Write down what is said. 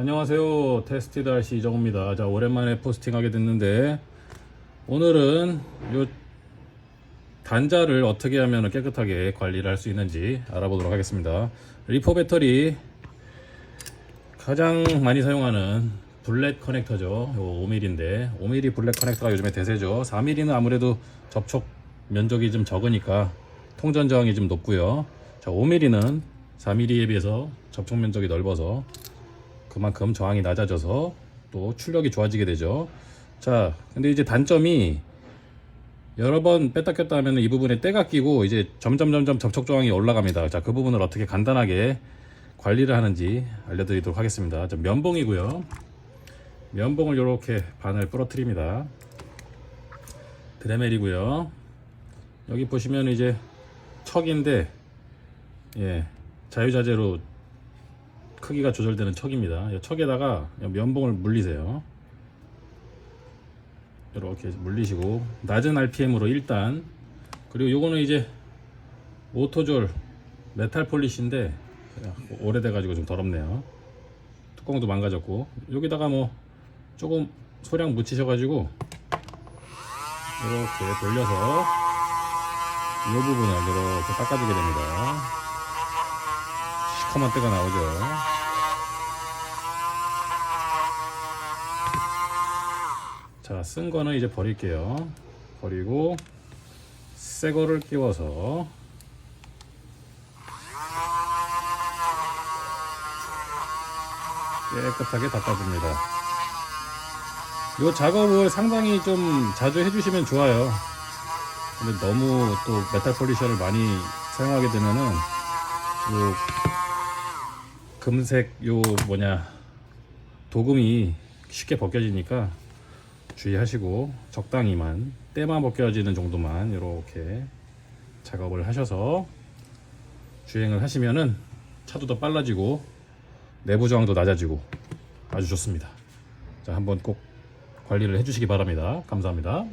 안녕하세요. 테스티드 RC 이정우입니다. 자, 오랜만에 포스팅하게 됐는데 오늘은 요 단자를 어떻게 하면 깨끗하게 관리를 할 수 있는지 알아보도록 하겠습니다. 리포 배터리 가장 많이 사용하는 블랙 커넥터죠. 요 5mm인데 5mm 블랙 커넥터가 요즘에 대세죠. 4mm는 아무래도 접촉 면적이 좀 적으니까 통전 저항이 좀 높고요. 자, 5mm는 4mm에 비해서 접촉 면적이 넓어서 그만큼 저항이 낮아져서 또 출력이 좋아지게 되죠. 자, 근데 이제 단점이 여러 번 뺐다 꼈다 하면 이 부분에 때가 끼고 이제 점점 점점 접촉 저항이 올라갑니다. 자, 그 부분을 어떻게 간단하게 관리를 하는지 알려드리도록 하겠습니다. 자, 면봉이고요. 면봉을 이렇게 반을 부러뜨립니다. 드레멜이고요. 여기 보시면 이제 척인데 예, 자유자재로 크기가 조절되는 척입니다. 이 척에다가 면봉을 물리세요. 이렇게 물리시고 낮은 RPM으로 일단 그리고 요거는 이제 오토졸 메탈 폴리시인데 오래돼 가지고 좀 더럽네요. 뚜껑도 망가졌고 여기다가 뭐 조금 소량 묻히셔 가지고 이렇게 돌려서 이 부분을 이렇게 닦아주게 됩니다. 시커먼 때가 나오죠. 자, 쓴 거는 이제 버릴게요. 버리고 새 거를 끼워서 깨끗하게 닦아줍니다. 이 작업을 상당히 좀 자주 해주시면 좋아요. 근데 너무 또 메탈 폴리셔를 많이 사용하게 되면은 요 금색 요 뭐냐 도금이 쉽게 벗겨지니까 주의하시고 적당히만 때만 벗겨지는 정도만 이렇게 작업을 하셔서 주행을 하시면은 차도 더 빨라지고 내부 저항도 낮아지고 아주 좋습니다. 자 한번 꼭 관리를 해주시기 바랍니다. 감사합니다.